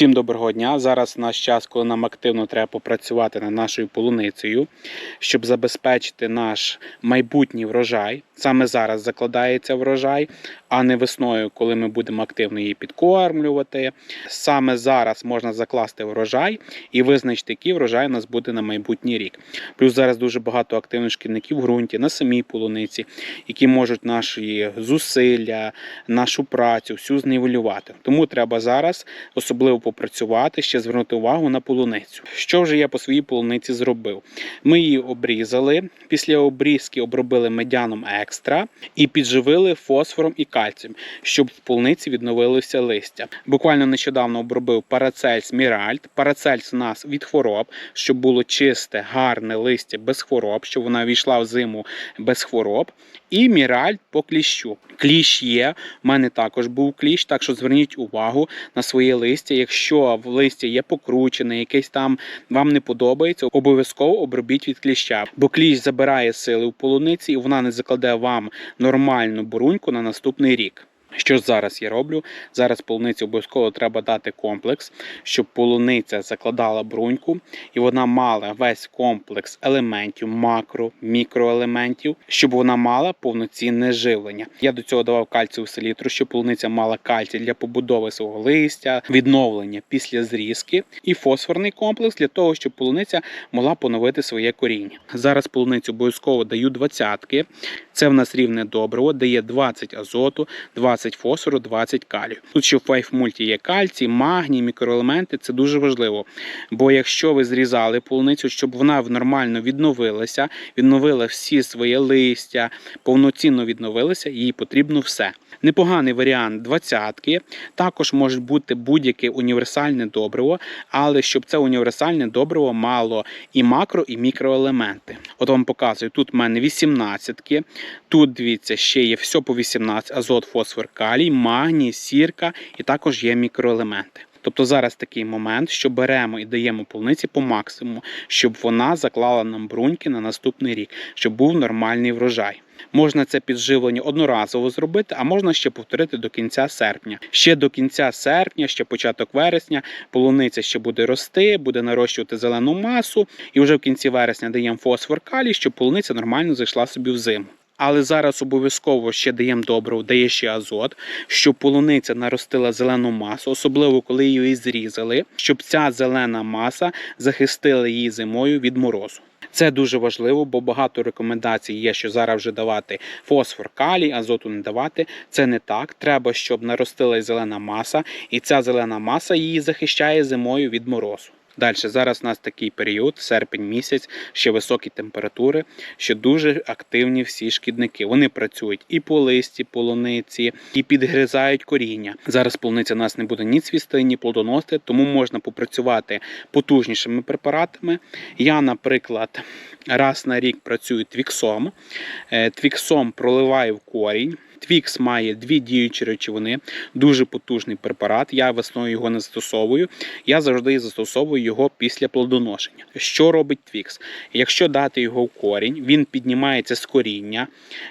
Всім доброго дня. Зараз наш час, коли нам активно треба попрацювати над нашою полуницею, щоб забезпечити наш майбутній врожай. Саме зараз закладається врожай, а не весною, коли ми будемо активно її підкормлювати. Саме зараз можна закласти врожай і визначити, який врожай у нас буде на майбутній рік. Плюс зараз дуже багато активних шкідників в ґрунті на самій полуниці, які можуть наші зусилля, нашу працю всю знівелювати. Тому треба зараз особливо попрацювати, ще звернути увагу на полуницю. Що вже я по своїй полуниці зробив? Ми її обрізали. Після обрізки обробили медяном екстра і підживили фосфором і кальцієм, щоб в полуниці відновилося листя. Буквально нещодавно обробив парацельс Міральт. Парацельс у нас від хвороб, щоб було чисте, гарне листя без хвороб, щоб вона війшла в зиму без хвороб. І міральт по кліщу. Кліщ є. У мене також був кліщ, так що зверніть увагу на своє листя. Якщо в листі є покручене, якесь там вам не подобається, обов'язково обробіть від кліща. Бо кліщ забирає сили в полуниці і вона не закладе вам нормальну буруньку на наступний рік. Що зараз я роблю? Зараз полуниці обов'язково треба дати комплекс, щоб полуниця закладала бруньку, і вона мала весь комплекс елементів, макро, мікроелементів, щоб вона мала повноцінне живлення. Я до цього давав кальцію селітру, щоб полуниця мала кальцій для побудови свого листя, відновлення після зрізки, і фосфорний комплекс для того, щоб полуниця могла поновити своє коріння. Зараз полуницю обов'язково даю двадцятки. Це в нас рівне добриво, дає 20 азоту, 20 фосфору, 20 калію. Тут ще в файфмульті є кальцій, магній, мікроелементи. Це дуже важливо. Бо якщо ви зрізали полуницю, щоб вона нормально відновилася, відновила всі своє листя, повноцінно відновилася, їй потрібно все. Непоганий варіант двадцятки. Також може бути будь-яке універсальне добриво, але щоб це універсальне добриво мало і макро, і мікроелементи. От вам показую, тут в мене 18-ки, тут дивіться, ще є все по 18, азот, фосфор, калій, магній, сірка і також є мікроелементи. Тобто зараз такий момент, що беремо і даємо полуниці по максимуму, щоб вона заклала нам бруньки на наступний рік, щоб був нормальний врожай. Можна це підживлення одноразово зробити, а можна ще повторити до кінця серпня. Ще до кінця серпня, ще початок вересня, полуниця ще буде рости, буде нарощувати зелену масу, і вже в кінці вересня даємо фосфор калій, щоб полуниця нормально зайшла собі в зиму. Але зараз обов'язково ще даємо добриво, дає ще азот, щоб полуниця наростила зелену масу, особливо коли її зрізали, щоб ця зелена маса захистила її зимою від морозу. Це дуже важливо, бо багато рекомендацій є, що зараз вже давати фосфор, калій, азоту не давати. Це не так. Треба, щоб наростила зелена маса, і ця зелена маса її захищає зимою від морозу. Далі, зараз у нас такий період, серпень місяць, ще високі температури, що дуже активні всі шкідники. Вони працюють і по листі, полуниці, і підгризають коріння. Зараз полуниця у нас не буде ні цвісти, ні плодоносити, тому можна попрацювати потужнішими препаратами. Я, наприклад, раз на рік працюю твіксом. Е, Твіксом проливаю в корінь. Твікс має дві діючі речовини, дуже потужний препарат. Я весною його не застосовую. Я завжди застосовую його після плодоношення. Що робить Твікс? Якщо дати його в корінь, він піднімається з коріння,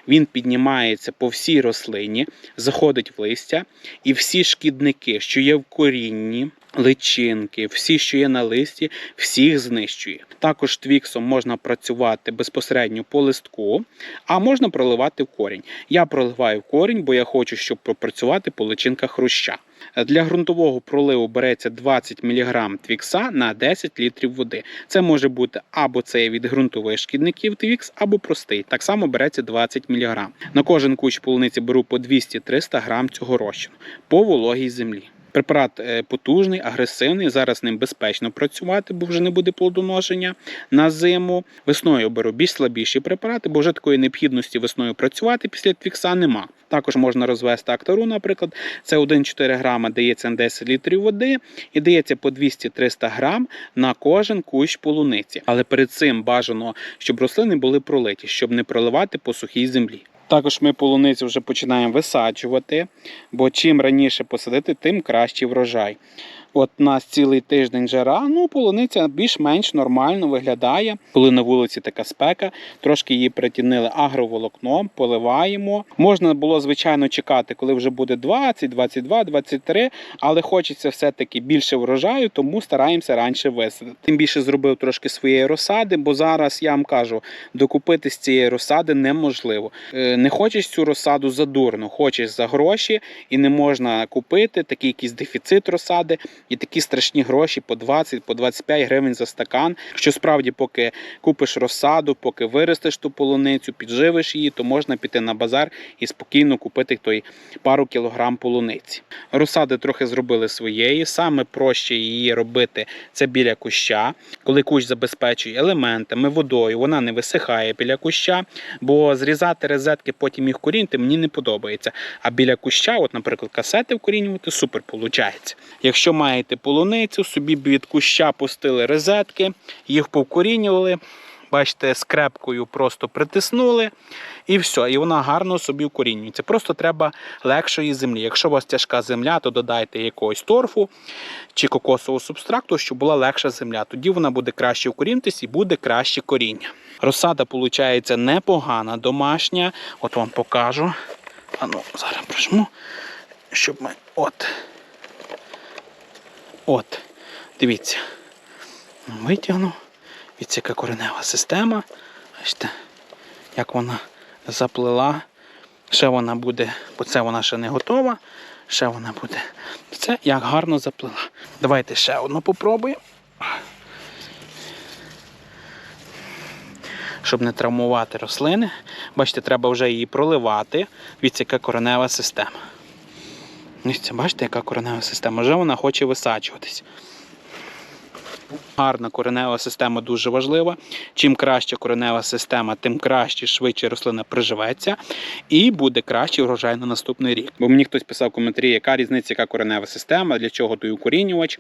він піднімається по всій рослині, заходить в листя, і всі шкідники, що є в корінні. Личинки, всі, що є на листі, всіх знищує. Також твіксом можна працювати безпосередньо по листку, а можна проливати в корінь. Я проливаю в корінь, бо я хочу, щоб пропрацювати по личинках хруща. Для ґрунтового проливу береться 20 мг твікса на 10 літрів води. Це може бути або це від ґрунтових шкідників твікс, або простий. Так само береться 20 мг. На кожен кущ полуниці беру по 200-300 г цього розчину по вологій землі. Препарат е, потужний, агресивний. Зараз ним безпечно працювати, бо вже не буде плодоношення на зиму. Весною беру більш слабіші препарати, бо вже такої необхідності весною працювати після твікса нема. Також можна розвести актару, наприклад. Це 1,4 грама дається на 10 літрів води і дається по 200-300 грам на кожен кущ полуниці. Але перед цим бажано, щоб рослини були пролиті, щоб не проливати по сухій землі. Також ми полуницю вже починаємо висаджувати, бо чим раніше посадити, тим кращий врожай. От нас цілий тиждень жара, ну полуниця більш-менш нормально виглядає. Коли на вулиці така спека, трошки її притінили агроволокном, поливаємо. Можна було, звичайно, чекати, коли вже буде 20, 22, 23, але хочеться все-таки більше врожаю, тому стараємося раніше висадити. Тим більше зробив трошки своєї розсади, бо зараз я вам кажу, докупити з цієї розсади неможливо. Е, Не хочеш цю розсаду задурно, хочеш за гроші і не можна купити такий якийсь дефіцит розсади і такі страшні гроші по 20, по 25 гривень за стакан. Що справді, поки купиш розсаду, поки виростеш ту полуницю, підживиш її, то можна піти на базар і спокійно купити той пару кілограм полуниці. Розсади трохи зробили своєї. Саме проще її робити це біля куща, коли кущ забезпечує елементами, водою, вона не висихає біля куща, бо зрізати розетки, потім їх корінити мені не подобається. А біля куща, от, наприклад, касети вкорінювати, супер виходить. Якщо маєте полуницю, собі від куща пустили розетки, їх повкорінювали. Бачите, скрепкою просто притиснули і все, і вона гарно собі вкорінюється. Просто треба легшої землі. Якщо у вас тяжка земля, то додайте якогось торфу чи кокосового субстракту, щоб була легша земля. Тоді вона буде краще вкорінитись і буде краще коріння. Розсада, виходить, непогана, домашня. От вам покажу. А ну, зараз прижму, щоб ми. От. От. Дивіться. Витягну. Дивіться, коренева система. Бачите, як вона заплила. Ще вона буде, бо це вона ще не готова. Ще вона буде. Це як гарно заплила. Давайте ще одну попробуємо. Щоб не травмувати рослини. Бачите, треба вже її проливати. Дивіться, яка коренева система. Дивіться, бачите, яка коренева система. Вже вона хоче висаджуватись. Гарна коренева система дуже важлива. Чим краща коренева система, тим краще швидше рослина приживеться і буде кращий врожай на наступний рік. Бо мені хтось писав коментарі, яка різниця, яка коренева система, для чого той укорінювач.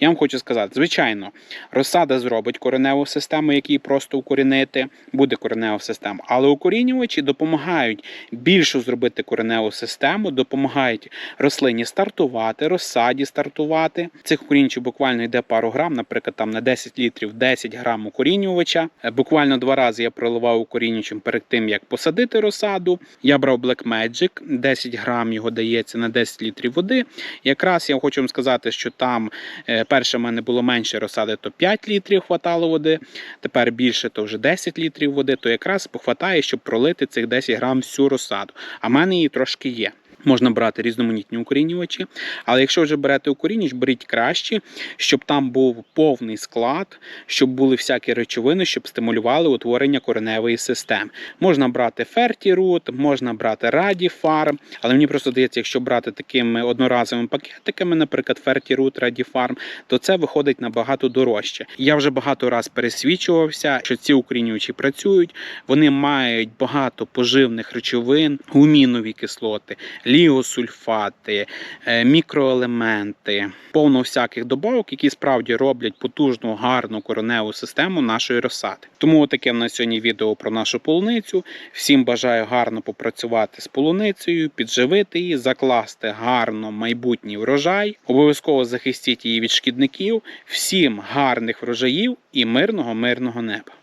Я вам хочу сказати, звичайно, розсада зробить кореневу систему, який просто укорінити, буде коренева система. Але укорінювачі допомагають більше зробити кореневу систему, допомагають рослині стартувати, розсаді стартувати. Цих укорінювачів буквально йде пару грам, наприклад, там на 10 літрів 10 грам укорінювача. Е, Буквально два рази я проливав укорінювачем перед тим, як посадити розсаду. Я брав Black Magic, 10 грам його дається на 10 літрів води. Якраз я хочу вам сказати, що там е, перше в мене було менше розсади, то 5 літрів хватало води. Тепер більше, то вже 10 літрів води, то якраз похватає, щоб пролити цих 10 грам всю розсаду. А в мене її трошки є. Можна брати різноманітні укорінювачі, але якщо вже берете укорінювач, беріть краще, щоб там був повний склад, щоб були всякі речовини, щоб стимулювали утворення кореневої системи. Можна брати Фертірут, можна брати Радіфарм, але мені просто здається, якщо брати такими одноразовими пакетиками, наприклад, Фертірут, Радіфарм, то це виходить набагато дорожче. Я вже багато раз пересвідчувався, що ці укорінювачі працюють, вони мають багато поживних речовин, гумінові кислоти ліосульфати, е, мікроелементи, повно всяких добавок, які справді роблять потужну, гарну кореневу систему нашої розсади. Тому таке в нас сьогодні відео про нашу полуницю. Всім бажаю гарно попрацювати з полуницею, підживити її, закласти гарно майбутній врожай. Обов'язково захистіть її від шкідників. Всім гарних врожаїв і мирного, мирного неба.